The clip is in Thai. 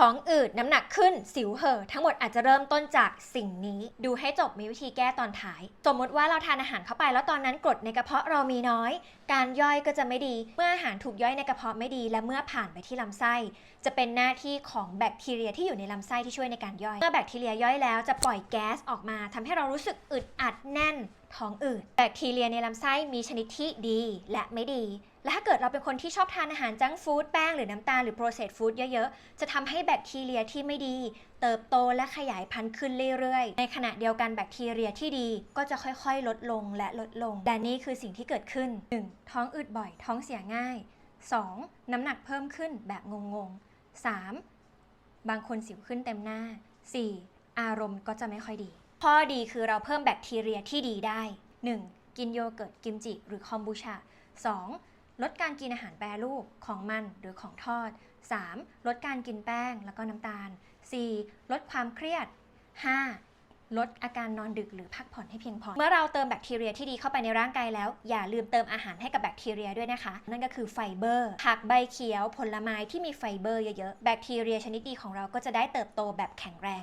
ท้องอืดน้ำหนักขึ้นสิวเห่อทั้งหมดอาจจะเริ่มต้นจากสิ่งนี้ ดูให้จบมีวิธีแก้ตอนท้าย สมมติว่าเราทานอาหารเข้าไปแล้วตอนนั้นกรดในกระเพาะเรามีน้อย การย่อยก็จะไม่ดี เมื่ออาหารถูกย่อยในกระเพาะไม่ดี และเมื่อผ่านไปที่ลำไส้ จะเป็นหน้าที่ของแบคทีเรียที่อยู่ในลำไส้ที่ช่วยในการย่อย เมื่อแบคทีเรียย่อยแล้วจะปล่อยแก๊สออกมาทำให้เรารู้สึกอึดอัดแน่น ท้องอืดแบคทีเรียในลำไส้มีชนิดที่ดีและไม่ดี และถ้าเกิดเราเป็นคนที่ชอบทานอาหารจังฟู้ดแป้งหรือน้ำตาลหรือโปรเซสฟู้ดเยอะๆ จะทำให้แบคทีเรียที่ไม่ดี เติบโตและขยายพันธุ์ขึ้นเรื่อยๆ ในขณะเดียวกันแบคทีเรียที่ดีก็จะค่อยๆ ลดลงและลดลงและนี่คือสิ่งที่เกิดขึ้น 1. ท้องอืดบ่อย ท้องเสียง่าย 2. น้ำหนักเพิ่มขึ้นแบบงงๆ 3. บางคนสิวขึ้นเต็มหน้า 4. อารมณ์ก็จะไม่ค่อยดี ข้อดีคือเราเพิ่มแบคทีเรียที่ดีได้ 1. กินโยเกิร์ตกิมจิ หรือคอมบูชา 2. ลดการกินอาหารแปรรูปของมันหรือของทอด 3. ลดการกินแป้งแล้วก็น้ำตาล 4. ลดความเครียด 5. ลดอาการนอนดึกหรือพักผ่อนให้เพียงพอ เมื่อเราเติมแบคทีเรียที่ดีเข้าไปในร่างกายแล้ว อย่าลืมเติมอาหารให้กับแบคทีเรียด้วยนะคะ นั่นก็คือไฟเบอร์ ผักใบเขียว ผลไม้ที่มีไฟเบอร์เยอะๆ แบคทีเรียชนิดดีของเราก็จะได้เติบโตแบบแข็งแรง